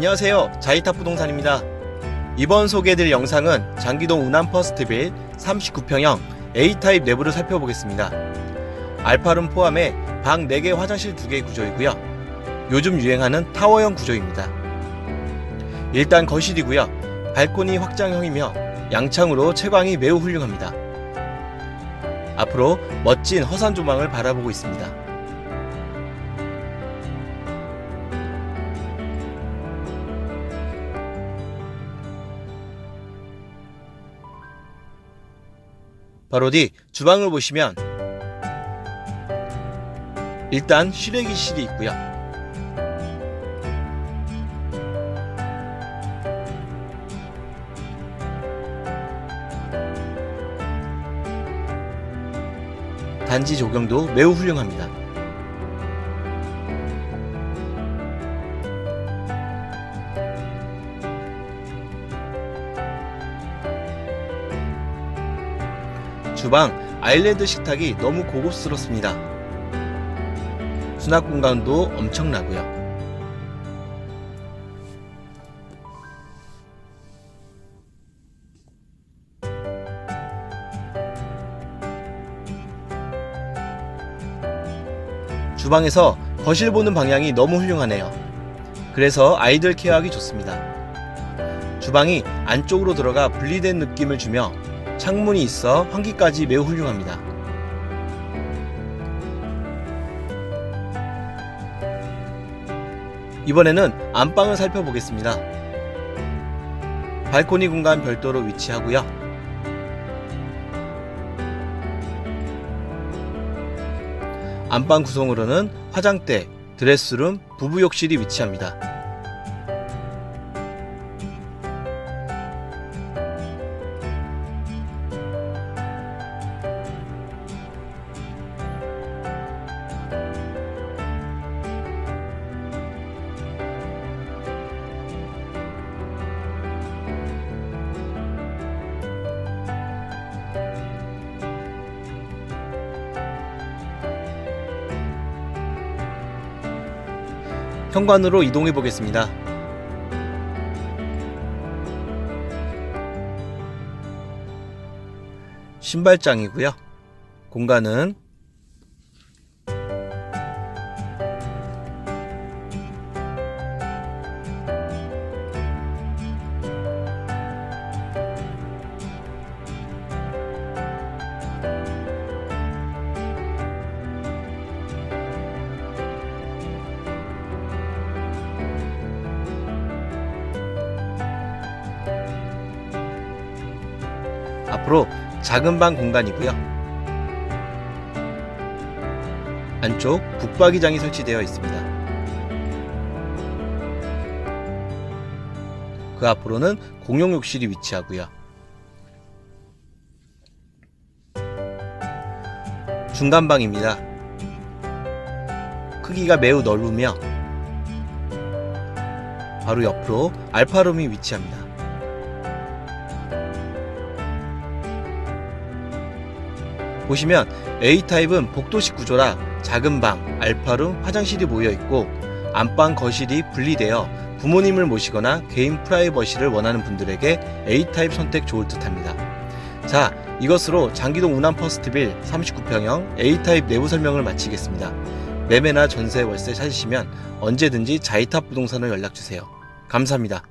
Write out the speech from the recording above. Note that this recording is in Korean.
안녕하세요. 자이탑 부동산입니다. 이번 소개해드릴 영상은 장기동 운암 퍼스트빌 39평형 A타입 내부를 살펴보겠습니다. 알파룸 포함해 방 4개 화장실 2개 구조이고요. 요즘 유행하는 타워형 구조입니다. 일단 거실이고요. 발코니 확장형이며 양창으로 채광이 매우 훌륭합니다. 앞으로 멋진 허산 조망을 바라보고 있습니다. 바로 뒤 주방을 보시면 일단 실외기실이 있고요. 단지 조경도 매우 훌륭합니다. 주방 아일랜드 식탁이 너무 고급스럽습니다. 수납 공간도 엄청나고요. 주방에서 거실 보는 방향이 너무 훌륭하네요. 그래서 아이들 케어하기 좋습니다. 주방이 안쪽으로 들어가 분리된 느낌을 주며 창문이 있어 환기까지 매우 훌륭합니다. 이번에는 안방을 살펴보겠습니다. 발코니 공간 별도로 위치하고요. 안방 구성으로는 화장대, 드레스룸, 부부욕실이 위치합니다. 현관으로 이동해 보겠습니다. 신발장이고요. 공간은 앞으로 작은 방 공간이고요. 안쪽 북박이장이 설치되어 있습니다. 그 앞으로는 공용 욕실이 위치하고요. 중간 방입니다. 크기가 매우 넓으며 바로 옆으로 알파룸이 위치합니다. 보시면 A타입은 복도식 구조라 작은 방, 알파룸, 화장실이 모여 있고 안방, 거실이 분리되어 부모님을 모시거나 개인 프라이버시를 원하는 분들에게 A타입 선택 좋을 듯 합니다. 자, 이것으로 장기동 운암 퍼스트빌 39평형 A타입 내부 설명을 마치겠습니다. 매매나 전세, 월세 찾으시면 언제든지 자이탑 부동산을 연락주세요. 감사합니다.